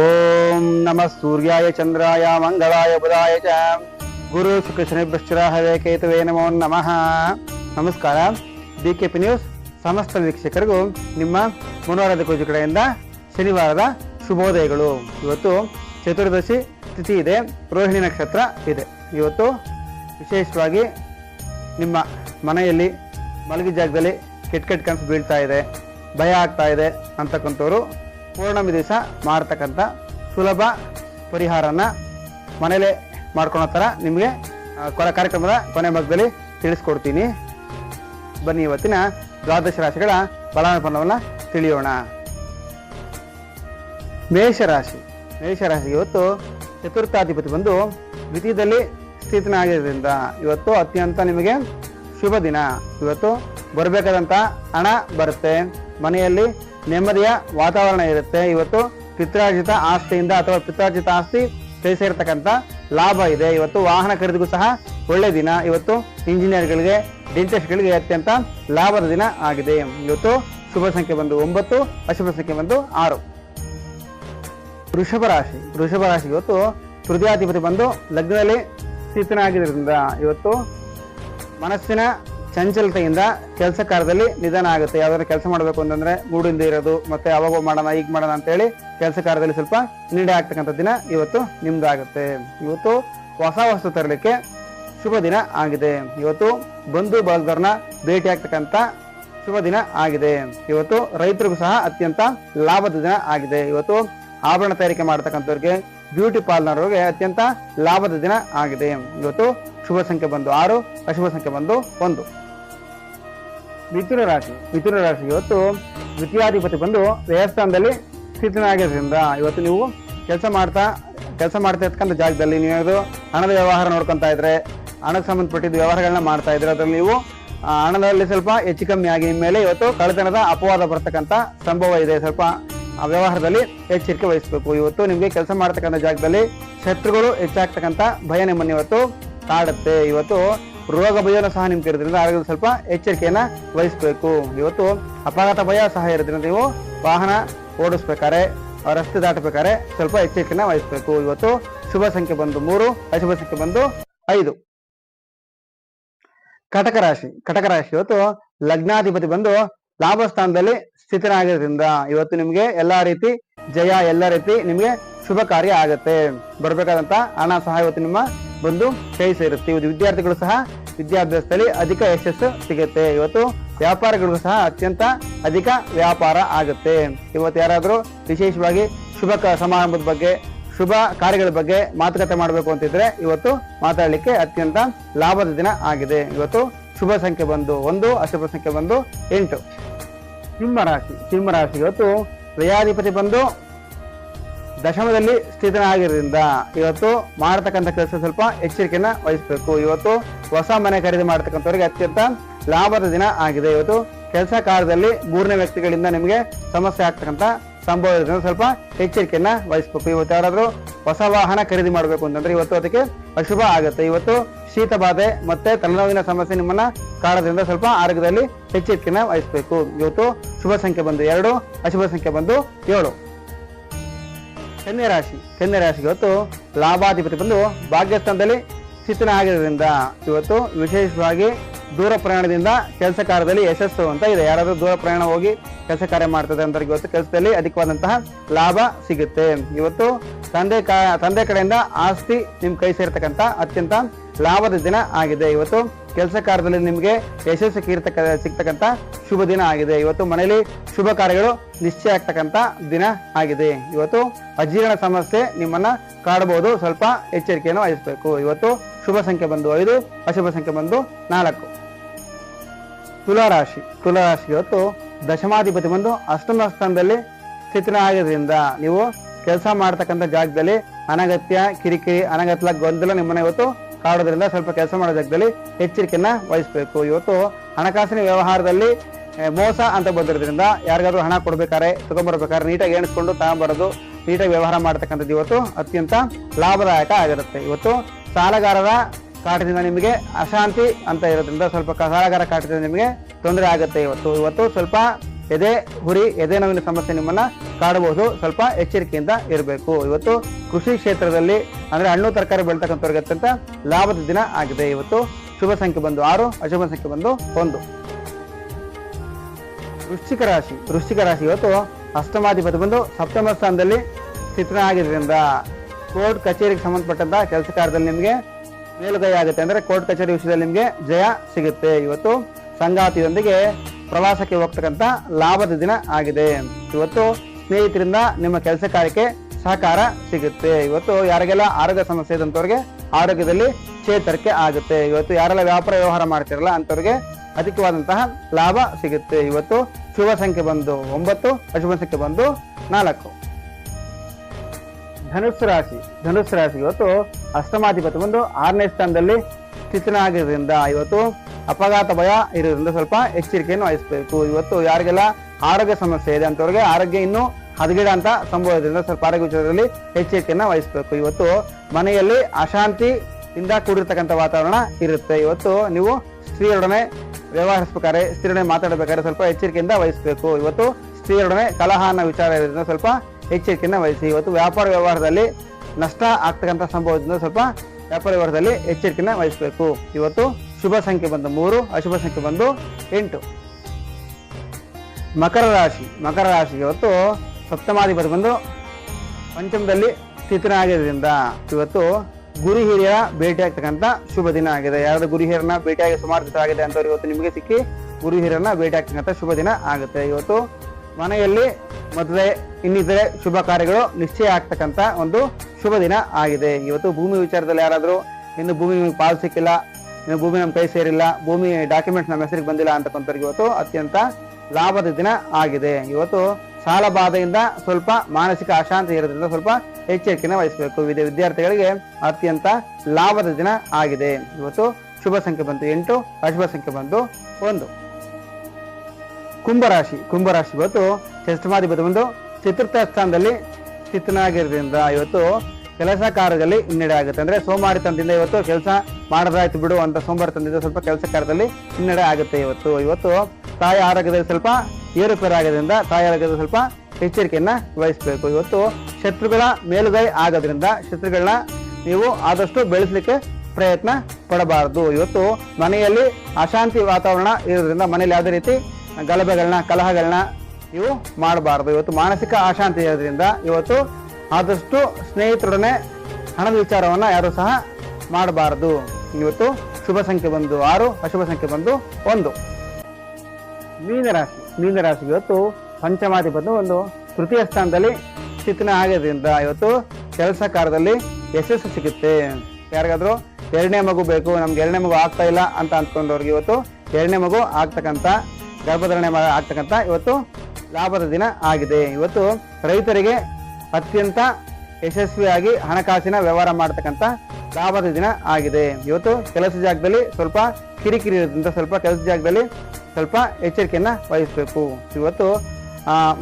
ಓಂ ನಮಃ ಸೂರ್ಯಾಯ ಚಂದ್ರಾಯ ಮಂಗಳಾಯ ಬುಧಾಯ ಚ. ಗುರು ಶನಿಭ್ರಶ್ಚರ ಹರೇ ಕೇತುವೇ ನಮೋ ನಮಃ. ನಮಸ್ಕಾರ. ಡಿ ಕೆ ಪಿ ನ್ಯೂಸ್ ಸಮಸ್ತ ವೀಕ್ಷಕರಿಗೂ ನಿಮ್ಮ ಮನೋರಾಧ ಕೋಜಿ ಕಡೆಯಿಂದ ಶನಿವಾರದ ಶುಭೋದಯಗಳು. ಇವತ್ತು ಚತುರ್ದಶಿ ತಿಥಿ ಇದೆ, ರೋಹಿಣಿ ನಕ್ಷತ್ರ ಇದೆ. ಇವತ್ತು ವಿಶೇಷವಾಗಿ ನಿಮ್ಮ ಮನೆಯಲ್ಲಿ ಮಲಗಿ ಜಾಗದಲ್ಲಿ ಕೆಟ್ಟ ಕೆಟ್ಟ ಕನಸು ಬೀಳ್ತಾ ಇದೆ, ಭಯ ಆಗ್ತಾ ಇದೆ ಅಂತಕ್ಕಂಥವ್ರು ಪೌರ್ಣಮಿ ದಿವಸ ಮಾಡ್ತಕ್ಕಂಥ ಸುಲಭ ಪರಿಹಾರನ ಮನೇಲೆ ಮಾಡ್ಕೊಳೋ ಥರ ನಿಮಗೆ ಕೊಲ ಕಾರ್ಯಕ್ರಮದ ಕೊನೆ ಭಾಗದಲ್ಲಿ ತಿಳಿಸ್ಕೊಡ್ತೀನಿ. ಬನ್ನಿ ಇವತ್ತಿನ ದ್ವಾದಶ ರಾಶಿಗಳ ಫಲಾನುಫಲವನ್ನು ತಿಳಿಯೋಣ. ಮೇಷರಾಶಿ. ಮೇಷರಾಶಿ ಇವತ್ತು ಚತುರ್ಥಾಧಿಪತಿ ಬಂದು ದ್ವಿತೀಯದಲ್ಲಿ ಸ್ಥಿತನಾಗಿರೋದ್ರಿಂದ ಇವತ್ತು ಅತ್ಯಂತ ನಿಮಗೆ ಶುಭ ದಿನ. ಇವತ್ತು ಬರಬೇಕಾದಂಥ ಹಣ ಬರುತ್ತೆ. ಮನೆಯಲ್ಲಿ ನೆಮ್ಮದಿಯ ವಾತಾವರಣ ಇರುತ್ತೆ. ಇವತ್ತು ಪಿತ್ರಾರ್ಜಿತ ಆಸ್ತಿಯಿಂದ ಅಥವಾ ಪಿತ್ರಾರ್ಜಿತ ಆಸ್ತಿ ಕೈ ಸೇರ್ತಕ್ಕಂಥ ಲಾಭ ಇದೆ. ಇವತ್ತು ವಾಹನ ಖರೀದಿಗೂ ಸಹ ಒಳ್ಳೆ ದಿನ. ಇವತ್ತು ಇಂಜಿನಿಯರ್ಗಳಿಗೆ, ಡೆಂಟಿಸ್ಟ್ಗಳಿಗೆ ಅತ್ಯಂತ ಲಾಭದ ದಿನ ಆಗಿದೆ. ಇವತ್ತು ಶುಭ ಸಂಖ್ಯೆ ಬಂದು ಒಂಬತ್ತು, ಅಶುಭ ಸಂಖ್ಯೆ ಬಂದು ಆರು. ವೃಷಭ ರಾಶಿ. ವೃಷಭ ರಾಶಿ ಇವತ್ತು ತೃತೀಯಾಧಿಪತಿ ಬಂದು ಲಗ್ನದಲ್ಲಿ ಸ್ಥಿತನಾಗಿರೋದ್ರಿಂದ ಇವತ್ತು ಮನಸ್ಸಿನ ಚಂಚಲತೆಯಿಂದ ಕೆಲಸ ಕಾರ್ಯದಲ್ಲಿ ನಿಧಾನ ಆಗುತ್ತೆ. ಯಾವ್ದಾದ್ರು ಕೆಲಸ ಮಾಡಬೇಕು ಅಂತಂದ್ರೆ ಮೂಡಿಂದ ಇರೋದು, ಮತ್ತೆ ಅವಾಗ ಮಾಡೋಣ ಈಗ ಮಾಡೋಣ ಅಂತೇಳಿ ಕೆಲಸ ಕಾರ್ಯದಲ್ಲಿ ಸ್ವಲ್ಪ ನೀಡೆ ಆಗ್ತಕ್ಕಂಥ ದಿನ ಇವತ್ತು ನಿಮ್ದಾಗುತ್ತೆ. ಇವತ್ತು ಹೊಸ ವಸ್ತು ತರಲಿಕ್ಕೆ ಶುಭ ದಿನ ಆಗಿದೆ. ಇವತ್ತು ಬಂಧು ಬಳಗರನ್ನ ಭೇಟಿ ಆಗ್ತಕ್ಕಂಥ ಶುಭ ದಿನ ಆಗಿದೆ. ಇವತ್ತು ರೈತರಿಗೂ ಸಹ ಅತ್ಯಂತ ಲಾಭದ ದಿನ ಆಗಿದೆ. ಇವತ್ತು ಆಭರಣ ತಯಾರಿಕೆ ಮಾಡ್ತಕ್ಕಂಥವ್ರಿಗೆ, ಬ್ಯೂಟಿ ಪಾರ್ಲರ್ಗೆ ಅತ್ಯಂತ ಲಾಭದ ದಿನ ಆಗಿದೆ. ಇವತ್ತು ಶುಭ ಸಂಖ್ಯೆ ಬಂದು ಆರು, ಅಶುಭ ಸಂಖ್ಯೆ ಬಂದು ಒಂದು. ಮಿಥುನ ರಾಶಿ. ಮಿಥುನ ರಾಶಿ ಇವತ್ತು ದ್ವಿತೀಯಾಧಿಪತಿ ಬಂದು ದೇವಸ್ಥಾನದಲ್ಲಿ ಸ್ಥಿತನಾಗಿರೋದ್ರಿಂದ ಇವತ್ತು ನೀವು ಕೆಲಸ ಮಾಡ್ತಾ ಕೆಲಸ ಮಾಡ್ತಾ ಇರ್ತಕ್ಕಂಥ ಜಾಗದಲ್ಲಿ ನೀವು ಹಣದ ವ್ಯವಹಾರ ನೋಡ್ಕೊತಾ ಇದ್ರೆ, ಹಣಕ್ಕೆ ಸಂಬಂಧಪಟ್ಟಿದ್ದ ವ್ಯವಹಾರಗಳನ್ನ ಮಾಡ್ತಾ ಇದ್ರೆ ಅದರಲ್ಲಿ ನೀವು ಹಣದಲ್ಲಿ ಸ್ವಲ್ಪ ಹೆಚ್ಚು ಕಮ್ಮಿ ಆಗಿ ಮೇಲೆ ಇವತ್ತು ಕಳೆತನದ ಅಪವಾದ ಬರ್ತಕ್ಕಂಥ ಸಂಭವ ಇದೆ. ಸ್ವಲ್ಪ ಆ ವ್ಯವಹಾರದಲ್ಲಿ ಎಚ್ಚರಿಕೆ ವಹಿಸಬೇಕು. ಇವತ್ತು ನಿಮಗೆ ಕೆಲಸ ಮಾಡ್ತಕ್ಕಂಥ ಜಾಗದಲ್ಲಿ ಶತ್ರುಗಳು ಹೆಚ್ಚಾಗ್ತಕ್ಕಂಥ ಭಯ ನಿಮ್ಮನ್ನು ಇವತ್ತು ಕಾಡುತ್ತೆ. ಇವತ್ತು ರೋಗ ಭಯನ ಸಹ ನಿಮ್ಗೆ ಇರೋದ್ರಿಂದ ಆರೋಗ್ಯದ ಸ್ವಲ್ಪ ಎಚ್ಚರಿಕೆಯನ್ನ ವಹಿಸ್ಬೇಕು. ಇವತ್ತು ಅಪಘಾತ ಭಯ ಸಹ ಇರೋದ್ರಿಂದ ನೀವು ವಾಹನ ಓಡಿಸ್ಬೇಕಾರೆ ರಸ್ತೆ ದಾಟಬೇಕಾರೆ ಸ್ವಲ್ಪ ಎಚ್ಚರಿಕೆಯನ್ನ ವಹಿಸ್ಬೇಕು. ಇವತ್ತು ಶುಭ ಸಂಖ್ಯೆ ಬಂದು ಮೂರು, ಅಶುಭ ಸಂಖ್ಯೆ ಬಂದು ಐದು. ಕಟಕ ರಾಶಿ ಕಟಕ ರಾಶಿ ಇವತ್ತು ಲಗ್ನಾಧಿಪತಿ ಬಂದು ಲಾಭ ಸ್ಥಾನದಲ್ಲಿ ಸ್ಥಿತನಾಗಿರೋದ್ರಿಂದ ಇವತ್ತು ನಿಮ್ಗೆ ಎಲ್ಲಾ ರೀತಿ ಜಯ, ಎಲ್ಲ ರೀತಿ ನಿಮ್ಗೆ ಶುಭ ಕಾರ್ಯ ಆಗತ್ತೆ. ಬರಬೇಕಾದಂತ ಹಣ ಸಹ ಇವತ್ತು ನಿಮ್ಮ ಬಂದು ಕೈ ಸೇರುತ್ತೆ. ಇವತ್ತು ವಿದ್ಯಾರ್ಥಿಗಳು ಸಹ ವಿದ್ಯಾಭ್ಯಾಸದಲ್ಲಿ ಅಧಿಕ ಯಶಸ್ಸು ಸಿಗುತ್ತೆ. ಇವತ್ತು ವ್ಯಾಪಾರಗಳಿಗೂ ಸಹ ಅತ್ಯಂತ ಅಧಿಕ ವ್ಯಾಪಾರ ಆಗುತ್ತೆ. ಇವತ್ತು ಯಾರಾದರೂ ವಿಶೇಷವಾಗಿ ಶುಭ ಸಮಾರಂಭದ ಬಗ್ಗೆ, ಶುಭ ಕಾರ್ಯಗಳ ಬಗ್ಗೆ ಮಾತುಕತೆ ಮಾಡಬೇಕು ಅಂತಿದ್ರೆ ಇವತ್ತು ಮಾತಾಡಲಿಕ್ಕೆ ಅತ್ಯಂತ ಲಾಭದ ದಿನ ಆಗಿದೆ. ಇವತ್ತು ಶುಭ ಸಂಖ್ಯೆ ಬಂದು ಒಂದು, ಅಶುಭ ಸಂಖ್ಯೆ ಬಂದು ಎಂಟು. ಸಿಂಹರಾಶಿ ಸಿಂಹರಾಶಿ ಇವತ್ತು ವ್ಯಯಾಧಿಪತಿ ಬಂದು ದಶಮದಲ್ಲಿ ಸ್ಥಿತನಾಗಿರೋದ್ರಿಂದ ಇವತ್ತು ಮಾಡತಕ್ಕಂಥ ಕೆಲಸ ಸ್ವಲ್ಪ ಎಚ್ಚರಿಕೆಯನ್ನ ವಹಿಸಬೇಕು. ಇವತ್ತು ಹೊಸ ಮನೆ ಖರೀದಿ ಮಾಡತಕ್ಕಂಥವ್ರಿಗೆ ಅತ್ಯಂತ ಲಾಭದ ದಿನ ಆಗಿದೆ. ಇವತ್ತು ಕೆಲಸ ಕಾರ್ಯದಲ್ಲಿ ಮೂರನೇ ವ್ಯಕ್ತಿಗಳಿಂದ ನಿಮಗೆ ಸಮಸ್ಯೆ ಆಗ್ತಕ್ಕಂಥ ಸಂಭವ ಇರೋದ್ರಿಂದ ಸ್ವಲ್ಪ ಎಚ್ಚರಿಕೆಯನ್ನ ವಹಿಸಬೇಕು. ಇವತ್ತು ಯಾರಾದರೂ ಹೊಸ ವಾಹನ ಖರೀದಿ ಮಾಡಬೇಕು ಅಂತಂದ್ರೆ ಇವತ್ತು ಅದಕ್ಕೆ ಅಶುಭ ಆಗುತ್ತೆ. ಇವತ್ತು ಶೀತ ಬಾಧೆ ಮತ್ತೆ ತಲೆನೋವಿನ ಸಮಸ್ಯೆ ನಿಮ್ಮನ್ನ ಕಾಡೋದ್ರಿಂದ ಸ್ವಲ್ಪ ಆರೋಗ್ಯದಲ್ಲಿ ಎಚ್ಚರಿಕೆಯನ್ನ ವಹಿಸಬೇಕು. ಇವತ್ತು ಶುಭ ಸಂಖ್ಯೆ ಬಂದು ಎರಡು, ಅಶುಭ ಸಂಖ್ಯೆ ಬಂದು ಏಳು. ಕನ್ಯಾ ರಾಶಿ. ಕನ್ಯಾ ರಾಶಿಗೆ ಇವತ್ತು ಲಾಭಾಧಿಪತಿ ಬಂದು ಭಾಗ್ಯಸ್ಥಾನದಲ್ಲಿ ಸ್ಥಿತನಾಗಿರೋದ್ರಿಂದ ಇವತ್ತು ವಿಶೇಷವಾಗಿ ದೂರ ಪ್ರಯಾಣದಿಂದ ಕೆಲಸ ಕಾರ್ಯದಲ್ಲಿ ಯಶಸ್ಸು ಅಂತ ಇದೆ. ಯಾರಾದರೂ ದೂರ ಪ್ರಯಾಣ ಹೋಗಿ ಕೆಲಸ ಕಾರ್ಯ ಮಾಡ್ತದೆ ಅಂತ ಇವತ್ತು ಕೆಲಸದಲ್ಲಿ ಅಧಿಕವಾದಂತಹ ಲಾಭ ಸಿಗುತ್ತೆ. ಇವತ್ತು ತಂದೆ ಕಾ, ತಂದೆ ಕಡೆಯಿಂದ ಆಸ್ತಿ ನಿಮ್ಮ ಕೈ ಸೇರ್ತಕ್ಕಂಥ ಅತ್ಯಂತ ಲಾಭದ ದಿನ ಆಗಿದೆ. ಇವತ್ತು ಕೆಲಸ ಕಾರ್ಯದಲ್ಲಿ ನಿಮಗೆ ಯಶಸ್ಸು ಕೀರ್ತಕ್ಕ ಸಿಗ್ತಕ್ಕಂಥ ಶುಭ ದಿನ ಆಗಿದೆ. ಇವತ್ತು ಮನೆಯಲ್ಲಿ ಶುಭ ಕಾರ್ಯಗಳು ನಿಶ್ಚಯ ಆಗ್ತಕ್ಕಂಥ ದಿನ ಆಗಿದೆ. ಇವತ್ತು ಅಜೀರ್ಣ ಸಮಸ್ಯೆ ನಿಮ್ಮನ್ನ ಕಾಡಬಹುದು. ಸ್ವಲ್ಪ ಎಚ್ಚರಿಕೆಯನ್ನು ವಹಿಸಬೇಕು. ಇವತ್ತು ಶುಭ ಸಂಖ್ಯೆ ಬಂದು ಐದು, ಅಶುಭ ಸಂಖ್ಯೆ ಬಂದು ನಾಲ್ಕು. ತುಲಾರಾಶಿ. ತುಲಾರಾಶಿ ಇವತ್ತು ದಶಮಾಧಿಪತಿ ಬಂದು ಅಷ್ಟಮ ಸ್ಥಾನದಲ್ಲಿ ಸ್ಥಿತನಾಗಿರೋದ್ರಿಂದ ನೀವು ಕೆಲಸ ಮಾಡ್ತಕ್ಕಂಥ ಜಾಗದಲ್ಲಿ ಅನಗತ್ಯ ಕಿರಿಕಿರಿ, ಅನಗತ್ಯ ಗೊಂದಲ ನಿಮ್ಮನ್ನ ಇವತ್ತು ಕಾಡೋದ್ರಿಂದ ಸ್ವಲ್ಪ ಕೆಲಸ ಮಾಡೋ ಜಾಗದಲ್ಲಿ ಎಚ್ಚರಿಕೆಯನ್ನ ವಹಿಸಬೇಕು. ಇವತ್ತು ಹಣಕಾಸಿನ ವ್ಯವಹಾರದಲ್ಲಿ ಮೋಸ ಅಂತ ಬಂದಿರೋದ್ರಿಂದ ಯಾರಿಗಾದ್ರೂ ಹಣ ಕೊಡ್ಬೇಕಾದ್ರೆ ತಗೊಂಡ್ಬರ್ಬೇಕಾದ್ರೆ ನೀಟಾಗಿ ಎಣಿಸ್ಕೊಂಡು ತಗೊಂಬರೋದು, ನೀಟಾಗಿ ವ್ಯವಹಾರ ಮಾಡ್ತಕ್ಕಂಥದ್ದು ಇವತ್ತು ಅತ್ಯಂತ ಲಾಭದಾಯಕ ಆಗಿರುತ್ತೆ. ಇವತ್ತು ಸಾಲಗಾರರ ಕಾಟದಿಂದ ನಿಮಗೆ ಅಶಾಂತಿ ಅಂತ ಇರೋದ್ರಿಂದ ಸ್ವಲ್ಪ ಸಾಲಗಾರ ಕಾಟದಿಂದ ನಿಮಗೆ ತೊಂದರೆ ಆಗುತ್ತೆ ಇವತ್ತು. ಇವತ್ತು ಸ್ವಲ್ಪ ಎದೆ ಹುರಿ ಎದೆ ನೋವಿನ ಸಮಸ್ಯೆ ನಿಮ್ಮನ್ನ ಕಾಡಬಹುದು. ಸ್ವಲ್ಪ ಎಚ್ಚರಿಕೆಯಿಂದ ಇರಬೇಕು. ಇವತ್ತು ಕೃಷಿ ಕ್ಷೇತ್ರದಲ್ಲಿ ಅಂದ್ರೆ ಹಣ್ಣು, ತರಕಾರಿ ಬೆಳ್ತಕ್ಕಂಥವ್ರಿಗೆ ಅತ್ಯಂತ ಲಾಭದ ದಿನ ಆಗಿದೆ. ಇವತ್ತು ಶುಭ ಸಂಖ್ಯೆ ಬಂದು ಆರು, ಅಶುಭ ಸಂಖ್ಯೆ ಬಂದು ಒಂದು. ವೃಶ್ಚಿಕ ರಾಶಿ ವೃಶ್ಚಿಕ ರಾಶಿ ಇವತ್ತು ಅಷ್ಟಮಾಧಿಪತಿ ಬಂದು ಸಪ್ತಮ ಸ್ಥಾನದಲ್ಲಿ ಚಿತ್ರ ಆಗಿದ್ರಿಂದ ಕೋರ್ಟ್ ಕಚೇರಿಗೆ ಸಂಬಂಧಪಟ್ಟಂತ ಕೆಲಸ ಕಾರ್ಯದಲ್ಲಿ ನಿಮಗೆ ಮೇಲುಗೈ ಆಗುತ್ತೆ. ಅಂದ್ರೆ ಕೋರ್ಟ್ ಕಚೇರಿ ವಿಷಯದಲ್ಲಿ ನಿಮಗೆ ಜಯ ಸಿಗುತ್ತೆ. ಇವತ್ತು ಸಂಗಾತಿಯೊಂದಿಗೆ ಪ್ರವಾಸಕ್ಕೆ ಹೋಗ್ತಕ್ಕಂಥ ಲಾಭದ ದಿನ ಆಗಿದೆ. ಇವತ್ತು ಸ್ನೇಹಿತರಿಂದ ನಿಮ್ಮ ಕೆಲಸ ಕಾರ್ಯಕ್ಕೆ ಸಹಕಾರ ಸಿಗುತ್ತೆ. ಇವತ್ತು ಯಾರಿಗೆಲ್ಲ ಆರೋಗ್ಯ ಸಮಸ್ಯೆ ಇದ್ದಂಥವ್ರಿಗೆ ಆರೋಗ್ಯದಲ್ಲಿ ಚೇತರಿಕೆ ಆಗುತ್ತೆ. ಇವತ್ತು ಯಾರೆಲ್ಲ ವ್ಯಾಪಾರ ವ್ಯವಹಾರ ಮಾಡ್ತಿರಲ್ಲ ಅಂಥವ್ರಿಗೆ ಅಧಿಕವಾದಂತಹ ಲಾಭ ಸಿಗುತ್ತೆ. ಇವತ್ತು ಶುಭ ಸಂಖ್ಯೆ ಬಂದು ಒಂಬತ್ತು, ಅಶುಭ ಸಂಖ್ಯೆ ಬಂದು ನಾಲ್ಕು. ಧನುಸ್ಸು ರಾಶಿ ಧನುಸ್ಸು ರಾಶಿ ಇವತ್ತು ಅಷ್ಟಮಾಧಿಪತಿ ಬಂದು ಆರನೇ ಸ್ಥಾನದಲ್ಲಿ ಸ್ಥಿತನಾಗಿರೋದ್ರಿಂದ ಇವತ್ತು ಅಪಘಾತ ಭಯ ಇರೋದ್ರಿಂದ ಸ್ವಲ್ಪ ಎಚ್ಚರಿಕೆಯನ್ನು ವಹಿಸಬೇಕು. ಇವತ್ತು ಯಾರಿಗೆಲ್ಲ ಆರೋಗ್ಯ ಸಮಸ್ಯೆ ಇದೆ ಅಂತವ್ರಿಗೆ ಆರೋಗ್ಯ ಇನ್ನೂ ಹದಗಿಡ ಅಂತ ಸಂಭವದಿಂದ ಸ್ವಲ್ಪ ಆರೋಗ್ಯ ವಿಚಾರದಲ್ಲಿ ಎಚ್ಚರಿಕೆಯನ್ನು ವಹಿಸಬೇಕು. ಇವತ್ತು ಮನೆಯಲ್ಲಿ ಅಶಾಂತಿಯಿಂದ ಕೂಡಿರ್ತಕ್ಕಂಥ ವಾತಾವರಣ ಇರುತ್ತೆ. ಇವತ್ತು ನೀವು ಸ್ತ್ರೀಯರೊಡನೆ ವ್ಯವಹರಿಸಬೇಕಾದ್ರೆ, ಸ್ತ್ರೀಯೊಡನೆ ಮಾತಾಡಬೇಕಾದ್ರೆ ಸ್ವಲ್ಪ ಎಚ್ಚರಿಕೆಯಿಂದ ವಹಿಸಬೇಕು. ಇವತ್ತು ಸ್ತ್ರೀಯರೊಡನೆ ಕಲಹ ಅನ್ನೋ ವಿಚಾರ ಇರೋದ್ರಿಂದ ಸ್ವಲ್ಪ ಎಚ್ಚರಿಕೆಯನ್ನು ವಹಿಸಿ. ಇವತ್ತು ವ್ಯಾಪಾರ ವ್ಯವಹಾರದಲ್ಲಿ ನಷ್ಟ ಆಗ್ತಕ್ಕಂಥ ಸಂಭವದಿಂದ ಸ್ವಲ್ಪ ವ್ಯಾಪಾರ ವ್ಯವಹಾರದಲ್ಲಿ ಎಚ್ಚರಿಕೆಯನ್ನು ವಹಿಸಬೇಕು. ಇವತ್ತು ಶುಭ ಸಂಖ್ಯೆ ಬಂದು ಮೂರು, ಅಶುಭ ಸಂಖ್ಯೆ ಬಂದು ಎಂಟು. ಮಕರ ರಾಶಿ ಮಕರ ರಾಶಿ ಇವತ್ತು ಸಪ್ತಮಾಧಿಪತಿ ಬಂದು ಪಂಚಮದಲ್ಲಿ ಸ್ಥಿತನಾಗಿರೋದ್ರಿಂದ ಇವತ್ತು ಗುರು ಹಿರಿಯರ ಭೇಟಿ ಆಗ್ತಕ್ಕಂಥ ಶುಭ ದಿನ ಆಗಿದೆ. ಯಾರಾದ್ರೂ ಗುರು ಹಿರಿಯರನ್ನ ಭೇಟಿಯಾಗಿ ಸುಮಾರು ದಿವಸ ಆಗಿದೆ ಅಂತವ್ರು ಇವತ್ತು ನಿಮಗೆ ಸಿಕ್ಕಿ ಗುರು ಹಿರಿಯರನ್ನ ಭೇಟಿ ಆಗ್ತಕ್ಕಂಥ ಶುಭ ದಿನ ಆಗುತ್ತೆ. ಇವತ್ತು ಮನೆಯಲ್ಲಿ ಮದುವೆ ಇನ್ನಿದ್ರೆ ಶುಭ ಕಾರ್ಯಗಳು ನಿಶ್ಚಯ ಆಗ್ತಕ್ಕಂಥ ಒಂದು ಶುಭ ದಿನ ಆಗಿದೆ. ಇವತ್ತು ಭೂಮಿ ವಿಚಾರದಲ್ಲಿ ಯಾರಾದರೂ ಇನ್ನು ಭೂಮಿ ಪಾಲು ಸಿಕ್ಕಿಲ್ಲ ಭೂಮಿ ನಮ್ಮ ಕೈ ಸೇರಿಲ್ಲ, ಭೂಮಿ ಡಾಕ್ಯುಮೆಂಟ್ಸ್ ನಮ್ಮ ಹೆಸರಿಗೆ ಬಂದಿಲ್ಲ ಅಂತಕ್ಕಂಥವ್ರಿಗೆ ಇವತ್ತು ಅತ್ಯಂತ ಲಾಭದ ದಿನ ಆಗಿದೆ. ಇವತ್ತು ಸಾಲ ಬಾಧೆಯಿಂದ ಸ್ವಲ್ಪ ಮಾನಸಿಕ ಅಶಾಂತಿ ಇರೋದ್ರಿಂದ ಸ್ವಲ್ಪ ಎಚ್ಚರಿಕೆಯನ್ನು ವಹಿಸಬೇಕು. ವಿದ್ಯೆ ವಿದ್ಯಾರ್ಥಿಗಳಿಗೆ ಅತ್ಯಂತ ಲಾಭದ ದಿನ ಆಗಿದೆ. ಇವತ್ತು ಶುಭ ಸಂಖ್ಯೆ ಬಂತು ಎಂಟು, ಅಶುಭ ಸಂಖ್ಯೆ ಬಂತು ಒಂದು. ಕುಂಭರಾಶಿ ಕುಂಭರಾಶಿ ಇವತ್ತು ಚಷ್ಟಮಾಧಿಪತಿ ಬಂದು ಚತುರ್ಥ ಸ್ಥಾನದಲ್ಲಿ ಸ್ಥಿತನಾಗಿರೋದ್ರಿಂದ ಇವತ್ತು ಕೆಲಸ ಕಾರ್ಯದಲ್ಲಿ ಹಿನ್ನಡೆ ಆಗುತ್ತೆ. ಅಂದ್ರೆ ಸೋಮಾರಿತನದಿಂದ ಇವತ್ತು ಕೆಲಸ ಮಾಡದಾಯ್ತು ಬಿಡು ಅಂತ ಸೋಮವಾರತನದಿಂದ ಸ್ವಲ್ಪ ಕೆಲಸ ಕಾರ್ಯದಲ್ಲಿ ಹಿನ್ನಡೆ ಆಗುತ್ತೆ ಇವತ್ತು. ಇವತ್ತು ತಾಯಿ ಆರೋಗ್ಯದಲ್ಲಿ ಸ್ವಲ್ಪ ಏರುಪೇರು ಆಗೋದ್ರಿಂದ ತಾಯಿ ಆರೋಗ್ಯದಲ್ಲಿ ಸ್ವಲ್ಪ ಎಚ್ಚರಿಕೆಯನ್ನ ವಹಿಸಬೇಕು. ಇವತ್ತು ಶತ್ರುಗಳ ಮೇಲುಗೈ ಆಗೋದ್ರಿಂದ ಶತ್ರುಗಳನ್ನ ನೀವು ಆದಷ್ಟು ಬೆಳೆಸಲಿಕ್ಕೆ ಪ್ರಯತ್ನ ಪಡಬಾರದು. ಇವತ್ತು ಮನೆಯಲ್ಲಿ ಅಶಾಂತಿ ವಾತಾವರಣ ಇರೋದ್ರಿಂದ ಮನೆಯಲ್ಲಿ ಯಾವುದೇ ರೀತಿ ಗಲಭೆಗಳನ್ನ, ಕಲಹಗಳನ್ನ ನೀವು ಮಾಡಬಾರದು. ಇವತ್ತು ಮಾನಸಿಕ ಅಶಾಂತಿ ಇರೋದ್ರಿಂದ ಇವತ್ತು ಆದಷ್ಟು ಸ್ನೇಹಿತರೊಡನೆ ಹಣದ ವಿಚಾರವನ್ನ ಯಾರು ಸಹ ಮಾಡಬಾರದು. ಇವತ್ತು ಶುಭ ಸಂಖ್ಯೆ ಬಂದು ಆರು, ಅಶುಭ ಸಂಖ್ಯೆ ಬಂದು ಒಂದು. ಮೀನರಾಶಿ ಮೀನರಾಶಿ ಇವತ್ತು ಪಂಚಮಾಧಿಪತಿ ಒಂದು ತೃತೀಯ ಸ್ಥಾನದಲ್ಲಿ ಸ್ಥಿತಿನ ಆಗೋದ್ರಿಂದ ಇವತ್ತು ಕೆಲಸ ಕಾರ್ಯದಲ್ಲಿ ಯಶಸ್ಸು ಸಿಗುತ್ತೆ. ಯಾರಿಗಾದರೂ ಎರಡನೇ ಮಗು ಬೇಕು, ನಮ್ಗೆ ಎರಡನೇ ಮಗು ಆಗ್ತಾ ಇಲ್ಲ ಅಂತ ಅಂದ್ಕೊಂಡವ್ರಿಗೆ ಇವತ್ತು ಎರಡನೇ ಮಗು ಆಗ್ತಕ್ಕಂಥ, ಗರ್ಭಧಾರಣೆ ಆಗ್ತಕ್ಕಂಥ ಇವತ್ತು ಲಾಭದ ದಿನ ಆಗಿದೆ. ಇವತ್ತು ರೈತರಿಗೆ ಅತ್ಯಂತ ಯಶಸ್ವಿಯಾಗಿ ಹಣಕಾಸಿನ ವ್ಯವಹಾರ ಮಾಡ್ತಕ್ಕಂಥ ಲಾಭದ ದಿನ ಆಗಿದೆ. ಇವತ್ತು ಕೆಲಸ ಜಾಗದಲ್ಲಿ ಸ್ವಲ್ಪ ಕಿರಿಕಿರಿ ಇರೋದ್ರಿಂದ ಸ್ವಲ್ಪ ಕೆಲಸ ಜಾಗದಲ್ಲಿ ಸ್ವಲ್ಪ ಎಚ್ಚರಿಕೆಯನ್ನು ವಹಿಸಬೇಕು. ಇವತ್ತು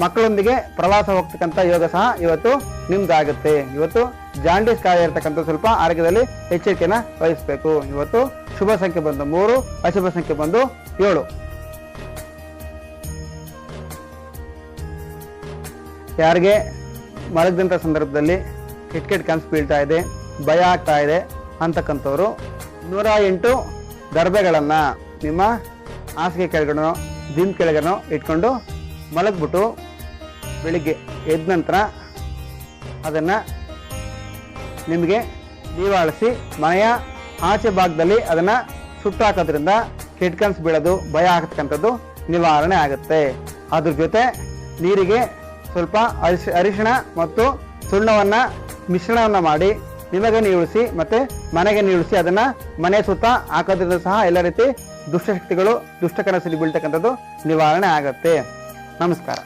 ಮಕ್ಕಳೊಂದಿಗೆ ಪ್ರವಾಸ ಹೋಗ್ತಕ್ಕಂಥ ಯೋಗ ಸಹ ಇವತ್ತು ನಿಮ್ದಾಗುತ್ತೆ. ಇವತ್ತು ಜಾಂಡೀಸ್ ಕಾಯ ಇರತಕ್ಕಂಥ ಸ್ವಲ್ಪ ಆರೋಗ್ಯದಲ್ಲಿ ಎಚ್ಚರಿಕೆಯನ್ನು ವಹಿಸಬೇಕು. ಇವತ್ತು ಶುಭ ಸಂಖ್ಯೆ ಬಂದು ಮೂರು, ಅಶುಭ ಸಂಖ್ಯೆ ಬಂದು ಏಳು. ಯಾರಿಗೆ ಮಲಗದಂಥ ಸಂದರ್ಭದಲ್ಲಿ ಕೆಟ್ಟ ಕೆಟ್ಟ ಕನಸು ಬೀಳ್ತಾ ಇದೆ, ಭಯ ಆಗ್ತಾ ಇದೆ ಅಂತಕ್ಕಂಥವ್ರು. ನೂರ ಎಂಟು ದರ್ಬೆಗಳನ್ನು ನಿಮ್ಮ ಹಾಸಿಗೆ ಕೆಳಗಡೆನೋ ಜಿಮ್ ಕೆಳಗಡೆನೋ ಇಟ್ಕೊಂಡು ಮಲಗ್ಬಿಟ್ಟು ಬೆಳಿಗ್ಗೆ ಎದ್ದ ನಂತರ ಅದನ್ನು ನಿಮಗೆ ನೀವಾಳಿಸಿ ಮನೆಯ ಆಚೆ ಭಾಗದಲ್ಲಿ ಅದನ್ನು ಸುಟ್ಟಾಕೋದ್ರಿಂದ ಕೆಟ್ಟ ಕನಸು ಬೀಳೋದು ಭಯ ಆಗತಕ್ಕಂಥದ್ದು ನಿವಾರಣೆ ಆಗುತ್ತೆ. ಅದ್ರ ಜೊತೆ ನೀರಿಗೆ ಸ್ವಲ್ಪ ಅರಿಶಿ ಅರಿಶಿಣ ಮತ್ತು ಸುಣ್ಣವನ್ನು ಮಿಶ್ರಣವನ್ನ ಮಾಡಿ ನಿಮಗೆ ನೀಳಿಸಿ ಮತ್ತೆ ಮನೆಗೆ ನೀಳಿಸಿ ಅದನ್ನ ಮನೆ ಸುತ್ತ ಹಾಕೋದ್ರಿಂದ ಸಹ ಎಲ್ಲ ರೀತಿ ದುಷ್ಟಶಕ್ತಿಗಳು ದುಷ್ಟ ಕನಸಲ್ಲಿ ಬೀಳ್ತಕ್ಕಂಥದ್ದು ನಿವಾರಣೆ ಆಗುತ್ತೆ. ನಮಸ್ಕಾರ.